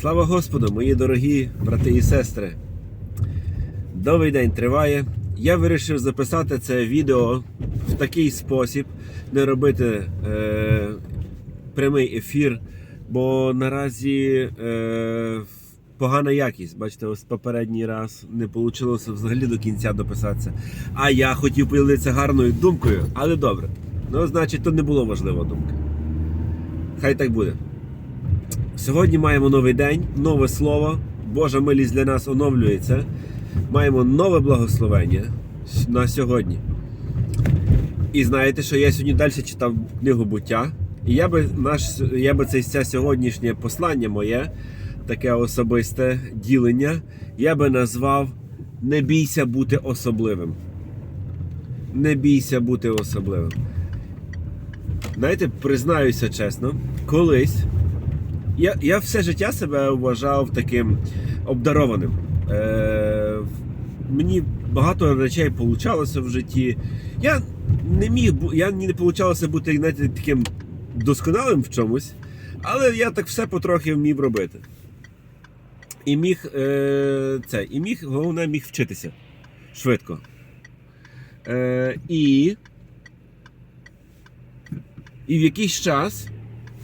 Слава Господу, мої дорогі брати і сестри. Новий день триває. Я вирішив записати це відео в такий спосіб, не робити е, прямий ефір, бо наразі е, погана якість. Бачите, ось попередній раз не вийшло взагалі до кінця дописатися. А я хотів поділитися гарною думкою, але добре. Ну, значить, то не було важлива думка. Хай так буде. Сьогодні маємо новий день, нове слово. Божа милість для нас оновлюється. Маємо нове благословення на сьогодні. І знаєте, що я сьогодні далі читав книгу буття. І я би наш, я би це, це сьогоднішнє послання моє, таке особисте ділення, я би назвав Не бійся бути особливим. Не бійся бути особливим. Знаєте, признаюся чесно, колись я, я все життя себе вважав таким обдарованим. Е, мені багато речей получалося в житті. Я не міг я не получалося бути знаєте, таким досконалим в чомусь, але я так все потрохи вмів робити. І міг е, це, і міг, головне, міг вчитися швидко. Е, і, і в якийсь час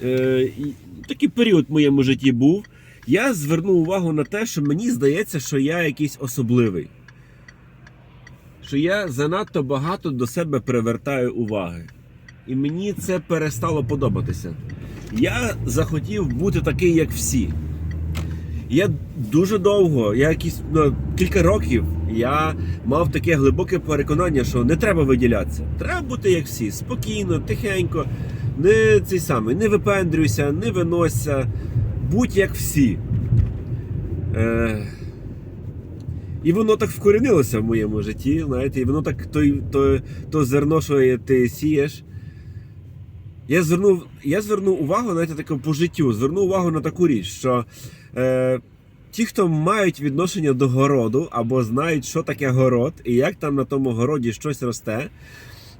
е, такий період в моєму житті був. Я звернув увагу на те, що мені здається, що я якийсь особливий. Що я занадто багато до себе привертаю уваги. І мені це перестало подобатися. Я захотів бути такий, як всі. Я дуже довго, я якісь ну, кілька років, я мав таке глибоке переконання, що не треба виділятися. Треба бути як всі, спокійно, тихенько, не цей самий, не випендрюйся, не виносься, будь як всі. Е... І воно так вкорінилося в моєму житті, знаєте, і воно так то, то, то зерно, що ти сієш. Я звернув, я звернув увагу знаєте, таке по життю, звернув увагу на таку річ, що е, ті, хто мають відношення до городу або знають, що таке город і як там на тому городі щось росте,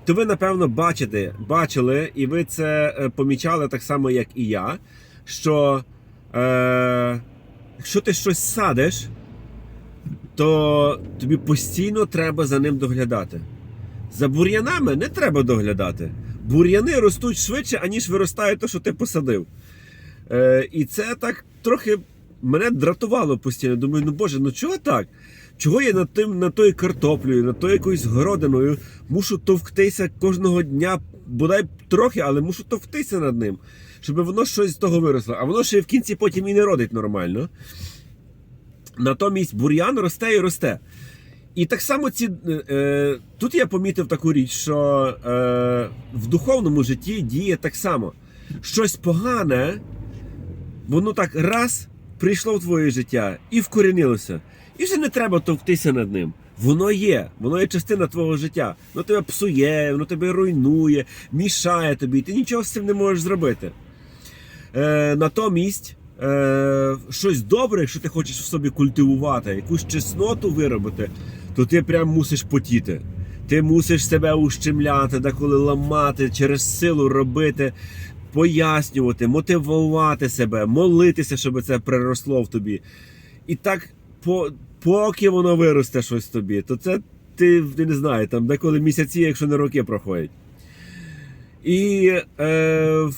то ви, напевно, бачите, бачили, і ви це е, помічали так само, як і я, що е, якщо ти щось садиш, то тобі постійно треба за ним доглядати. За бур'янами не треба доглядати. Бур'яни ростуть швидше, аніж виростає те, що ти посадив. Е, і це так трохи мене дратувало постійно. Думаю, ну боже, ну чого так? Чого я над тим, над тою картоплею, над тою якоюсь городиною мушу товктися кожного дня, бодай трохи, але мушу товктися над ним, щоб воно щось з того виросло. А воно ще в кінці потім і не родить нормально. Натомість бур'ян росте і росте. І так само ці е, тут я помітив таку річ, що е, в духовному житті діє так само. Щось погане, воно так раз прийшло в твоє життя і вкорінилося. І вже не треба товктися над ним. Воно є, воно є частина твого життя. Воно тебе псує, воно тебе руйнує, мішає тобі, ти нічого з цим не можеш зробити. Е, натомість, е, щось добре, якщо ти хочеш в собі культивувати, якусь чесноту виробити, то ти прям мусиш потіти. Ти мусиш себе ущемляти, деколи ламати, через силу робити, пояснювати, мотивувати себе, молитися, щоб це приросло в тобі. І так, по, поки воно виросте щось тобі, то це ти не знаю, там деколи місяці, якщо не роки проходять. І е,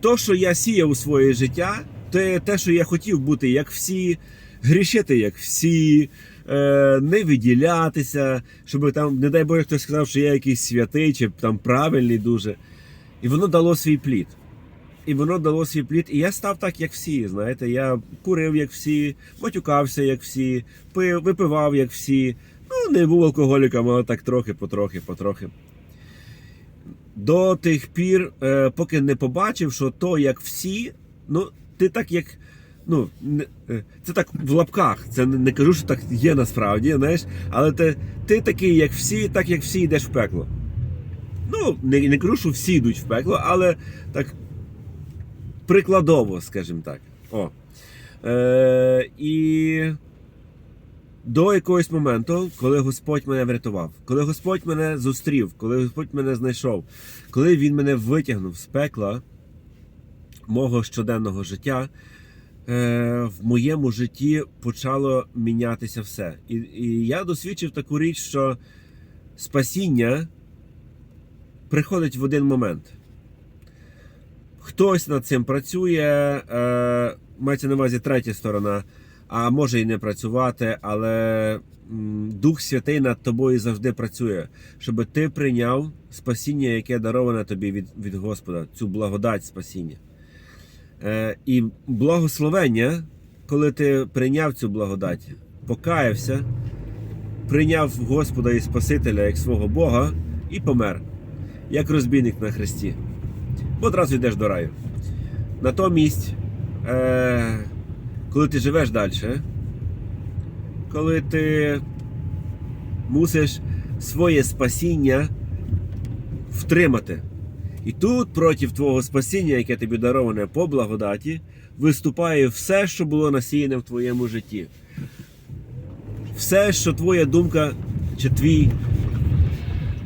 то, що я сіяв у своє життя, те, те, що я хотів бути як всі, грішити як всі, е, не виділятися, щоб там, не дай Боже, хтось сказав, що я якийсь святий чи там правильний дуже. І воно дало свій плід. І воно дало свій плід. І я став так, як всі. Знаєте, я курив, як всі, матюкався, як всі, пив, випивав, як всі. Ну, не був алкоголіком, але так трохи, потрохи, потрохи. До тих пір, е, поки не побачив, що то як всі, ну, ти так як. Ну, е, це так в лапках. Це не кажу, що так є насправді, знаєш, але ти, ти такий, як всі, так як всі йдеш в пекло. Ну, не, не кажу, що всі йдуть в пекло, але так прикладово, скажімо так. О. Е, і до якогось моменту, коли Господь мене врятував, коли Господь мене зустрів, коли Господь мене знайшов, коли Він мене витягнув з пекла мого щоденного життя, е, в моєму житті почало мінятися все. І, і я досвідчив таку річ, що спасіння приходить в один момент. Хтось над цим працює, е, мається на увазі третя сторона, а може і не працювати, але Дух Святий над тобою завжди працює, щоб ти прийняв спасіння, яке дароване тобі від, від Господа, цю благодать спасіння. Е, і благословення, коли ти прийняв цю благодать, покаявся, прийняв Господа і Спасителя як свого Бога і помер, як розбійник на хресті. Одразу йдеш до раю. Натомість, е, коли ти живеш далі, коли ти мусиш своє спасіння втримати. І тут проти твого спасіння, яке тобі дароване по благодаті, виступає все, що було насіяне в твоєму житті. Все, що твоя думка чи твій,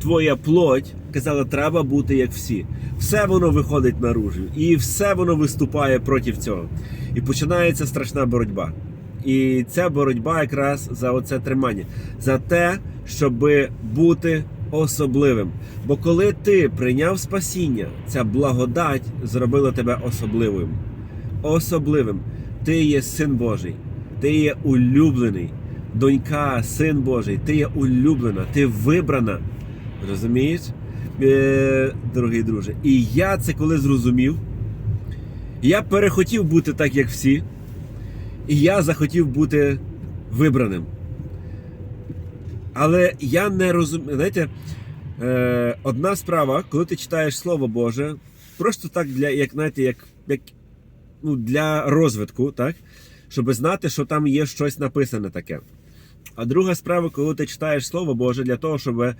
твоя плоть казала, треба бути як всі. Все воно виходить наружу, і все воно виступає проти цього. І починається страшна боротьба. І ця боротьба якраз за оце тримання, за те, щоб бути особливим. Бо коли ти прийняв спасіння, ця благодать зробила тебе особливим. Особливим. Ти є син Божий, ти є улюблений, донька, син Божий, ти є улюблена, ти вибрана. Розумієш, е, дорогий друже? І я це коли зрозумів, я перехотів бути так, як всі, і я захотів бути вибраним. Але я не розумію. Знаєте, е, одна справа, коли ти читаєш Слово Боже, просто так для, як знаєте, як, як ну, для розвитку, так? щоб знати, що там є щось написане таке. А друга справа, коли ти читаєш Слово Боже для того, щоб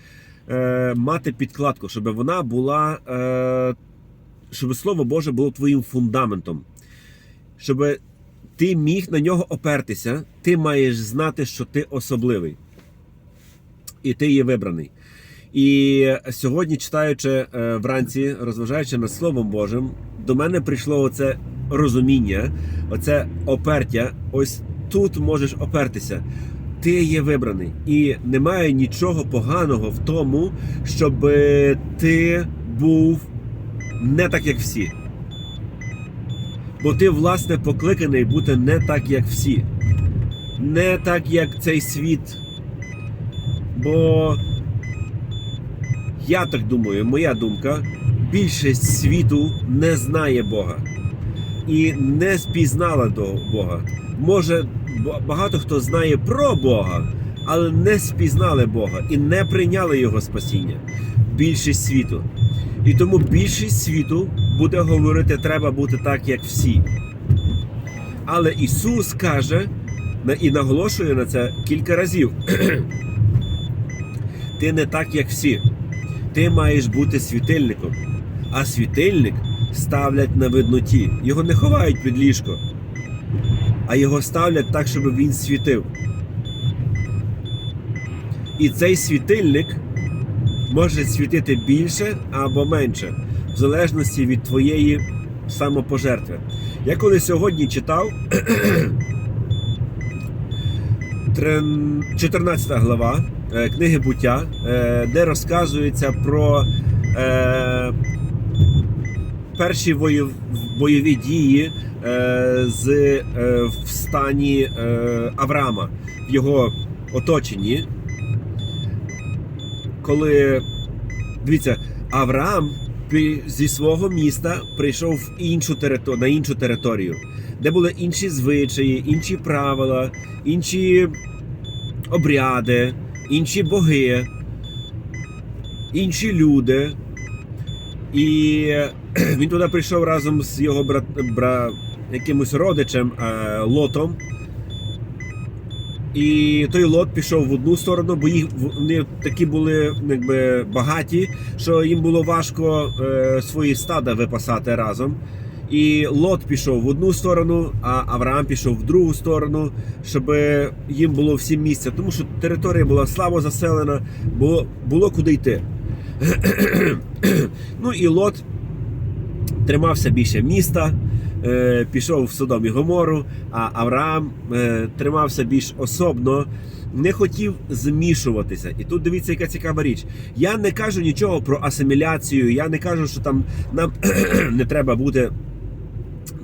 е, мати підкладку, щоб вона була, е, щоб Слово Боже було твоїм фундаментом. Щоб ти міг на нього опертися, ти маєш знати, що ти особливий. І ти є вибраний. І сьогодні, читаючи е, вранці, розважаючи над Словом Божим, до мене прийшло оце розуміння, оце опертя. Ось тут можеш опертися. Ти є вибраний, і немає нічого поганого в тому, щоб ти був не так, як всі. Бо ти, власне, покликаний бути не так, як всі, не так, як цей світ. Бо я так думаю, моя думка, більшість світу не знає Бога і не спізнала до Бога. Може, багато хто знає про Бога, але не спізнали Бога і не прийняли Його спасіння. Більшість світу. І тому більшість світу буде говорити, треба бути так, як всі. Але Ісус каже і наголошує на це кілька разів. Ти не так, як всі. Ти маєш бути світильником. А світильник ставлять на видноті. Його не ховають під ліжко, а його ставлять так, щоб він світив. І цей світильник може світити більше або менше, в залежності від твоєї самопожертви. Я коли сьогодні читав 14 глава е, книги буття, е, де розказується про е, перші бойові дії е, з е, в стані е, Авраама в його оточенні. Коли дивіться, Авраам зі свого міста прийшов в іншу територ... на іншу територію, де були інші звичаї, інші правила, інші обряди, інші боги, інші люди. І він туди прийшов разом з його брат, бра, якимось родичем е, Лотом. І той лот пішов в одну сторону, бо їх вони такі були якби багаті, що їм було важко е, свої стада випасати разом. І лот пішов в одну сторону, а Авраам пішов в другу сторону, щоб їм було всім місця, тому що територія була слабо заселена, було, було куди йти. ну і лот тримався більше міста, е, пішов в Содом і Гомору, а Авраам е, тримався більш особно, не хотів змішуватися. І тут дивіться, яка цікава річ. Я не кажу нічого про асиміляцію, я не кажу, що там нам не треба бути.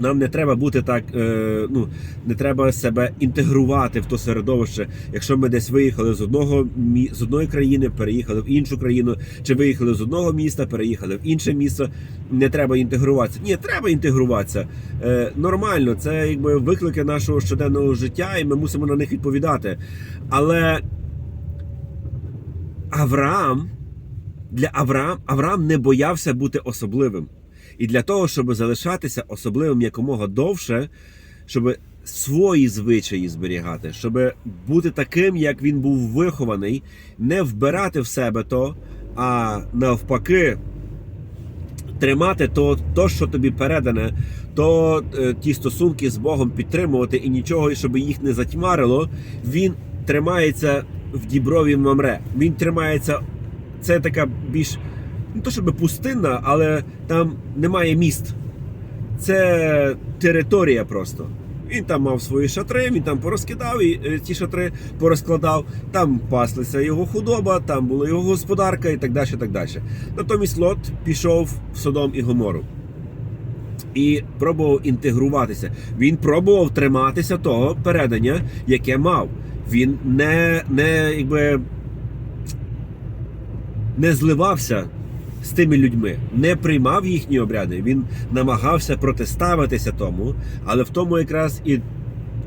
Нам не треба бути так, е, ну не треба себе інтегрувати в то середовище. Якщо ми десь виїхали з одного з одної країни, переїхали в іншу країну, чи виїхали з одного міста, переїхали в інше місто. Не треба інтегруватися. Ні, треба інтегруватися. Е, нормально, це якби виклики нашого щоденного життя, і ми мусимо на них відповідати. Але Авраам для Авраам Авраам не боявся бути особливим. І для того, щоб залишатися особливим якомога довше, щоб свої звичаї зберігати, щоб бути таким, як він був вихований, не вбирати в себе то, а навпаки. Тримати то, то, що тобі передане, то е, ті стосунки з Богом підтримувати і нічого, щоб їх не затьмарило, він тримається в діброві мамре. Він тримається. Це така більш не то щоб пустинна, але там немає міст. Це територія просто. Він там мав свої шатри, він там порозкидав і е, ті шатри порозкладав. Там паслися його худоба, там була його господарка і так далі. так далі. Натомість Лот пішов в Содом і Гомору і пробував інтегруватися. Він пробував триматися того передання, яке мав. Він не, не якби не зливався з тими людьми, не приймав їхні обряди. Він намагався протиставитися тому, але в тому якраз і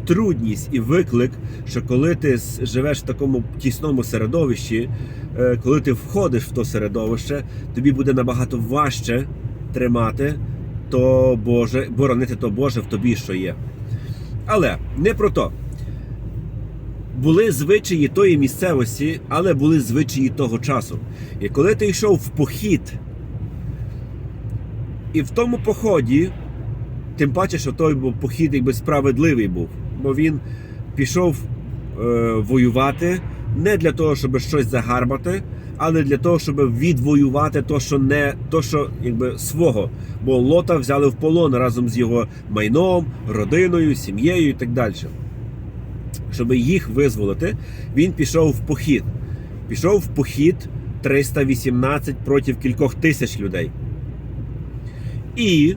трудність і виклик, що коли ти живеш в такому тісному середовищі, е, коли ти входиш в то середовище, тобі буде набагато важче тримати то Боже, боронити то Боже в тобі, що є. Але не про то. Були звичаї тої місцевості, але були звичаї того часу. І коли ти йшов в похід, і в тому поході, тим паче, що той похід якби справедливий був, бо він пішов е, воювати не для того, щоб щось загарбати, але для того, щоб відвоювати то, що не то, що якби свого. Бо лота взяли в полон разом з його майном, родиною, сім'єю і так далі щоб їх визволити, він пішов в похід. Пішов в похід 318 проти кількох тисяч людей. І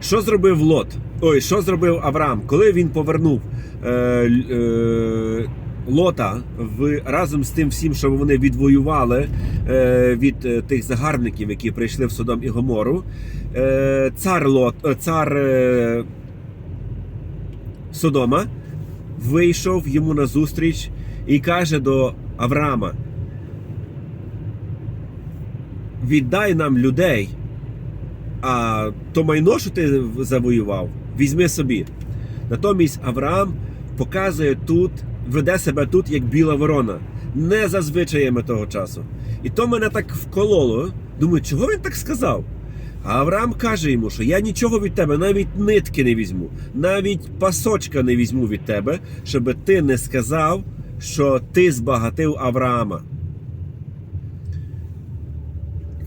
що зробив Лот? Ой, що зробив Авраам? Коли він повернув е, е, Лота в, разом з тим всім, що вони відвоювали е, від е, тих загарбників, які прийшли в Содом і Гомору, е, цар Лот, е, цар. Е, Содома вийшов йому назустріч і каже до Авраама: Віддай нам людей, а то майно, що ти завоював, візьми собі. Натомість Авраам показує тут, веде себе тут як біла ворона, не за звичаями того часу. І то мене так вкололо. Думаю, чого він так сказав? А Авраам каже йому, що я нічого від тебе, навіть нитки не візьму, навіть пасочка не візьму від тебе, щоб ти не сказав, що ти збагатив Авраама.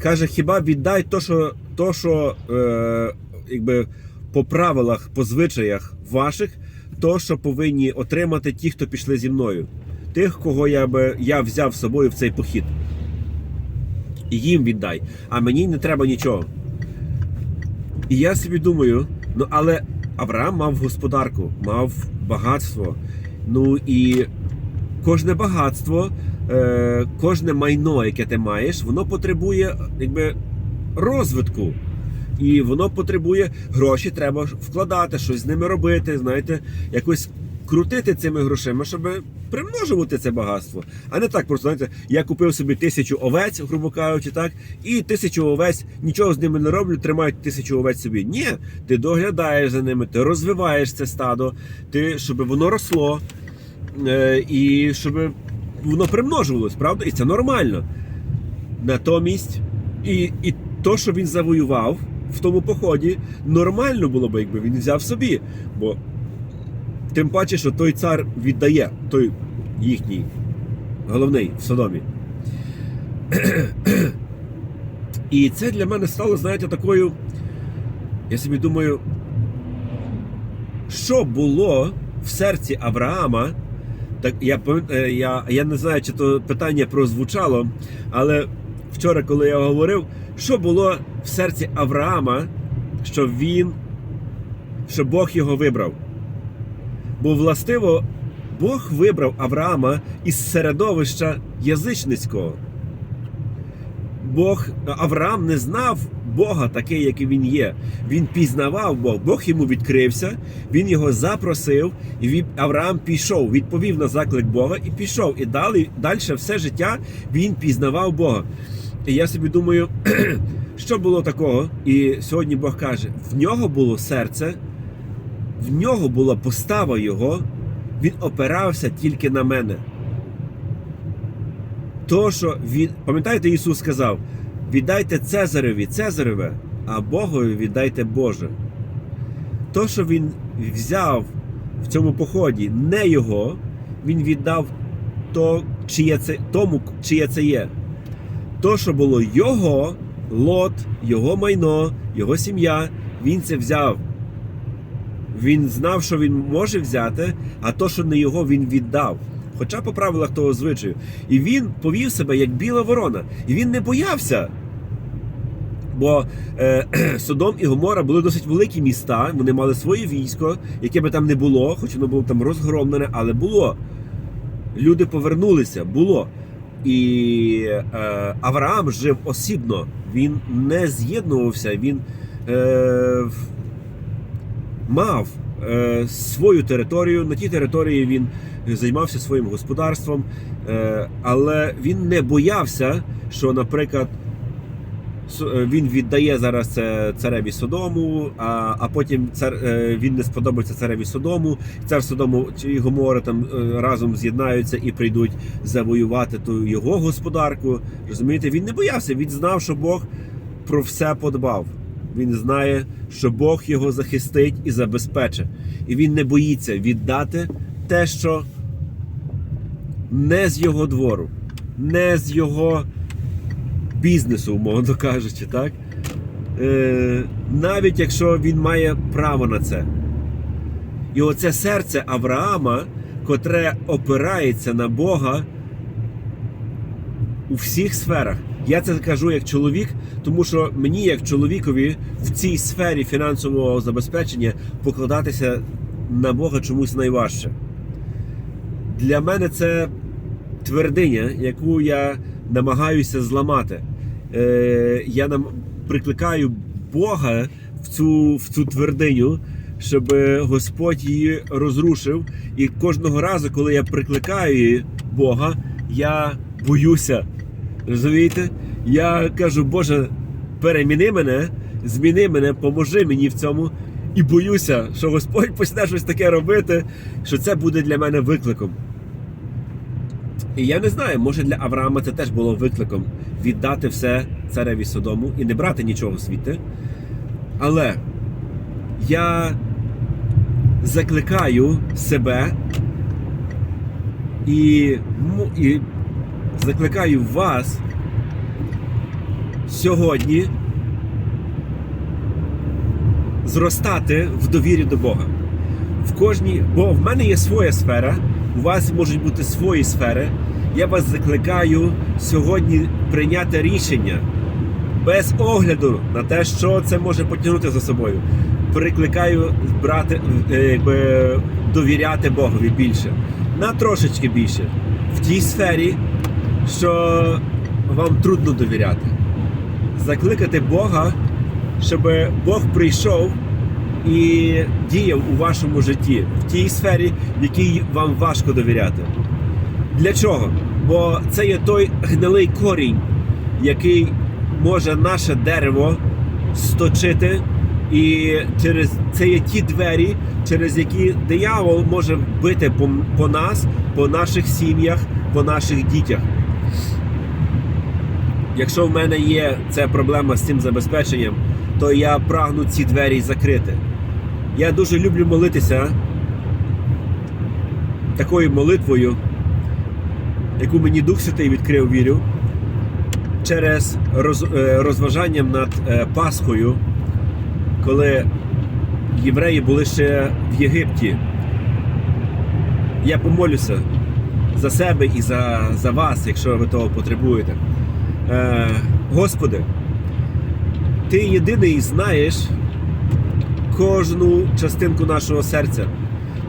Каже, хіба віддай то, що, то, що е, якби по правилах, по звичаях ваших, то, що повинні отримати ті, хто пішли зі мною, тих, кого я би я взяв з собою в цей похід. І їм віддай, а мені не треба нічого. І я собі думаю, ну але Авраам мав господарку, мав багатство. Ну і кожне багатство, е, кожне майно, яке ти маєш, воно потребує якби розвитку. І воно потребує гроші, треба вкладати, щось з ними робити, знаєте, якось крутити цими грошима, щоб примножувати це багатство. А не так просто, знаєте, я купив собі тисячу овець, грубо кажучи, так, і тисячу овець, нічого з ними не роблю, тримають тисячу овець собі. Ні, ти доглядаєш за ними, ти розвиваєш це стадо, ти, щоб воно росло, е, і щоб воно примножувалось, правда? І це нормально. Натомість, і, і то, що він завоював в тому поході, нормально було б, якби він взяв собі. Бо тим паче, що той цар віддає, той їхній головний в Содомі. І це для мене стало, знаєте, такою Я собі думаю, що було в серці Авраама? Так я е, я, я не знаю, чи то питання прозвучало, але вчора, коли я говорив, що було в серці Авраама, що він, що Бог його вибрав. Бо властиво Бог вибрав Авраама із середовища язичницького. Бог Авраам не знав Бога такий, який він є. Він пізнавав Бог. Бог йому відкрився, він його запросив, і Авраам пішов, відповів на заклик Бога і пішов. І далі, далі все життя він пізнавав Бога. І я собі думаю, що було такого? І сьогодні Бог каже: в нього було серце, в нього була постава його, він опирався тільки на мене. То, що він, пам'ятаєте, Ісус сказав: віддайте Цезареві Цезареве, а Богові віддайте Боже. То, що він взяв в цьому поході, не його, він віддав то, чиє це, тому, чиє це є. То, що було його лот, його майно, його сім'я, він це взяв. Він знав, що він може взяти, а то, що не його, він віддав. Хоча по правилах того звичаю. І він повів себе як біла ворона. І він не боявся. Бо е, Содом і Гомора були досить великі міста, вони мали своє військо, яке би там не було, хоч воно було там розгромлене, але було. Люди повернулися, було. І е, Авраам жив осібно, він не з'єднувався, він е, мав е, свою територію. На тій території він займався своїм господарством, е, але він не боявся, що, наприклад, е, він віддає зараз це цареві Содому, а, а потім цар, е, він не сподобається цареві Содому. Цар Содому і Гомора там е, разом з'єднаються і прийдуть завоювати ту його господарку. Розумієте, він не боявся, він знав, що Бог про все подбав. Він знає, що Бог його захистить і забезпечить. І він не боїться віддати те, що не з його двору, не з його бізнесу, умовно кажучи, так? Е, навіть якщо він має право на це. І оце серце Авраама, котре опирається на Бога у всіх сферах. Я це кажу як чоловік, тому що мені, як чоловікові, в цій сфері фінансового забезпечення покладатися на Бога чомусь найважче. Для мене це твердиня, яку я намагаюся зламати. Е, я нам прикликаю Бога в цю, в цю твердиню, щоб Господь її розрушив. І кожного разу, коли я прикликаю Бога, я боюся. Розумієте? Я кажу, Боже, переміни мене, зміни мене, поможи мені в цьому. І боюся, що Господь почне щось таке робити, що це буде для мене викликом. І я не знаю, може для Авраама це теж було викликом віддати все цареві Содому і не брати нічого звідти. Але я закликаю себе і, і закликаю вас сьогодні зростати в довірі до Бога. В кожній, бо в мене є своя сфера, у вас можуть бути свої сфери. Я вас закликаю сьогодні прийняти рішення без огляду на те, що це може потягнути за собою. Прикликаю брати, е, якби, довіряти Богові більше, на трошечки більше в тій сфері, що вам трудно довіряти. Закликати Бога, щоб Бог прийшов і діяв у вашому житті в тій сфері, в якій вам важко довіряти. Для чого? Бо це є той гнилий корінь, який може наше дерево сточити, і через це є ті двері, через які диявол може бити по, по нас, по наших сім'ях, по наших дітях. Якщо в мене є ця проблема з цим забезпеченням, то я прагну ці двері закрити. Я дуже люблю молитися такою молитвою, яку мені Дух Святий відкрив вірю, через е, розважанням над е, Пасхою, коли євреї були ще в Єгипті. Я помолюся за себе і за, за вас, якщо ви того потребуєте. Е, Господи, Ти єдиний знаєш кожну частинку нашого серця.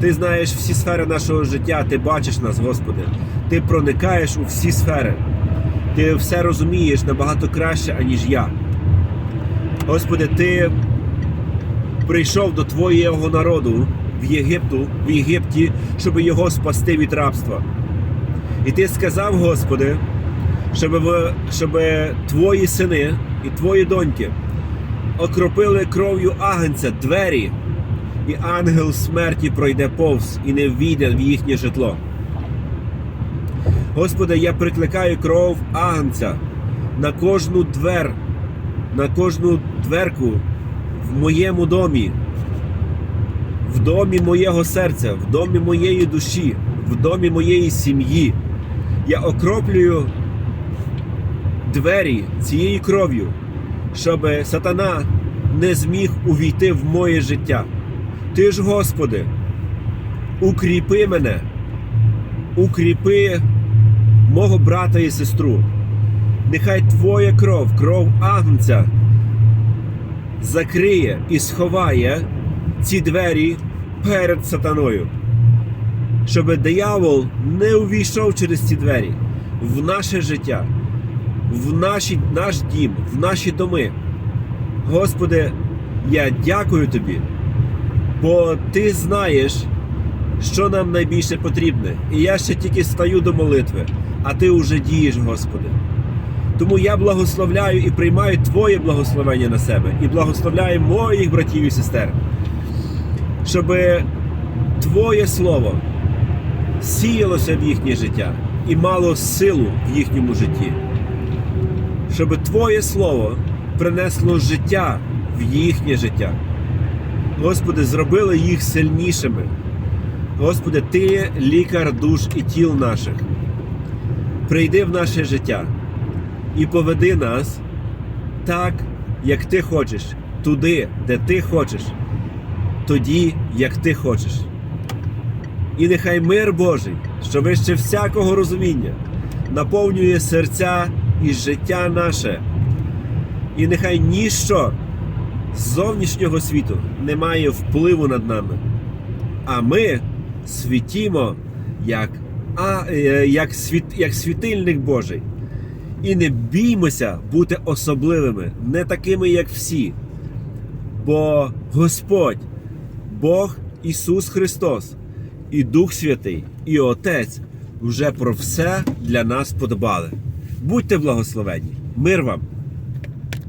Ти знаєш всі сфери нашого життя, ти бачиш нас, Господи. Ти проникаєш у всі сфери. Ти все розумієш набагато краще, аніж я. Господи, Ти прийшов до Твоєго народу в Єгипту, в Єгипті, щоб його спасти від рабства. І ти сказав, Господи, щоб, ви- щоб твої сини і твої доньки окропили кров'ю агнця двері, і ангел смерті пройде повз і не війде в їхнє житло. Господи, я прикликаю кров агнця на кожну двер, на кожну дверку в моєму домі, в домі моєго серця, в домі моєї душі, в домі моєї сім'ї. Я окроплюю двері цією кров'ю, щоб сатана не зміг увійти в моє життя. Ти ж, Господи, укріпи мене, укріпи мого брата і сестру. Нехай Твоя кров, кров Агнця, закриє і сховає ці двері перед сатаною, щоб диявол не увійшов через ці двері в наше життя, в наші, наш дім, в наші доми. Господи, я дякую Тобі, бо Ти знаєш, що нам найбільше потрібне. І я ще тільки стаю до молитви, а Ти уже дієш, Господи. Тому я благословляю і приймаю Твоє благословення на себе і благословляю моїх братів і сестер, щоб Твоє Слово сіялося в їхнє життя і мало силу в їхньому житті, щоб Твоє Слово принесло життя в їхнє життя. Господи, зробили їх сильнішими. Господи, Ти є лікар душ і тіл наших. Прийди в наше життя і поведи нас так, як ти хочеш, туди, де ти хочеш, тоді, як ти хочеш. І нехай мир Божий, що вище всякого розуміння, наповнює серця і життя наше. І нехай ніщо з зовнішнього світу не має впливу над нами. А ми світімо як, а, е, як, світ, як світильник Божий. І не біймося бути особливими, не такими, як всі. Бо Господь, Бог Ісус Христос, і Дух Святий, і Отець вже про все для нас подбали. Будьте благословені. Мир вам!